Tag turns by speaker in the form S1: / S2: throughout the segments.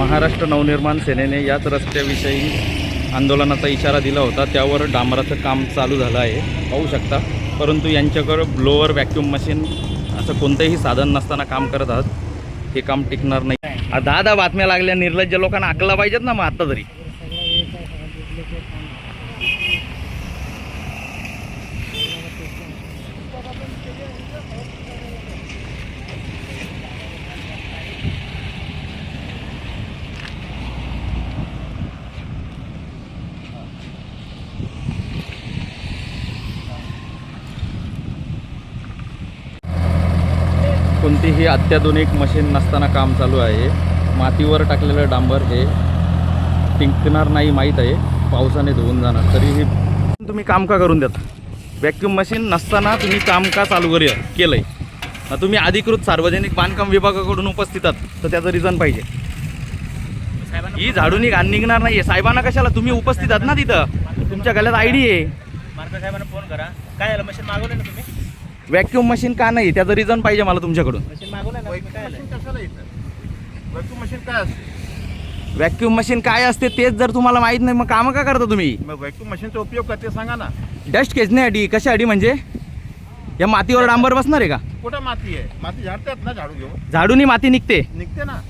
S1: महाराष्ट्र नवनिर्माण सेनेने याच रस्त्याविषयी आंदोलनाचा इशारा दिला होता. त्यावर डांबराचं काम चालू झालं आहे. पाहू शकता. परंतु यांच्याकडं ब्लोअर व्हॅक्यूम मशीन असं कोणतंही साधन नसताना काम करत आहात. हे काम टिकणार नाही. दहा दहा बातम्या लागल्या. निर्लज्ज लोकांना आकला पाहिजेत ना मग आता तरी. कोणतीही अत्याधुनिक मशीन नसताना काम चालू आहे. मातीवर टाकलेलं डांबर हे टिंकणार नाही माहीत आहे. पावसाने धुवून जाणार. तरीही तुम्ही काम का करून देता? व्हॅक्यूम मशीन नसताना तुम्ही काम का चालू करूया केलं आहे तुम्ही अधिकृत सार्वजनिक बांधकाम विभागाकडून उपस्थित आहात तर त्याचं रिझन पाहिजे. ही झाडून घाण निघणार नाही आहे साहेबांना कशाला? तुम्ही उपस्थित आहात ना तिथं. तुमच्या गळ्यात आय डी आहे.
S2: मार्ग साहेबांना फोन करा. काय झालं? मशीन मागवलं ना तुम्ही?
S1: व्हॅक्यूम मशीन का नाही? त्याचं रिझन पाहिजे मला तुमच्याकडून.
S2: मशीन मागवलं ना तुम्ही काय झालं
S3: कशाला येतं? वैक्यूम मशीन काय असते?
S1: व्हॅक्यूम मशीन काय असते तेच जर तुम्हाला माहीत नाही मग कामं का करता तुम्ही?
S3: मग वैक्यूम मशीनचा उपयोग करते सांगा ना.
S1: डस्ट खेचण्यासाठी कशासाठी म्हणजे? या मातीवर डांबर बसणार आहे का?
S3: कुठं माती आहे? माती झाडतात ना झाडू घेऊन.
S1: झाडूनी माती निघते.
S3: निघते ना.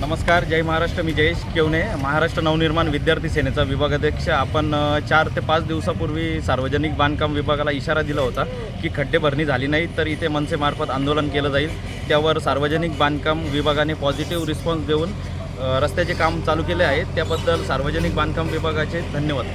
S1: नमस्कार जय महाराष्ट्र मी जयेश केवणे. महाराष्ट्र नवनिर्माण विद्यार्थी सेनेचा विभागाध्यक्ष आपण चार ते पाच दिवसापूर्वी सार्वजनिक बांधकाम विभागाला इशारा दिला होता की खड्डे भरणी झाली नाही तर इथे मनसेमार्फत आंदोलन केलं जाईल. त्यावर सार्वजनिक बांधकाम विभागाने पॉझिटिव्ह रिस्पॉन्स देऊन रस्त्याचे काम चालू केले आहे. त्याबद्दल सार्वजनिक बांधकाम विभागाचे धन्यवाद.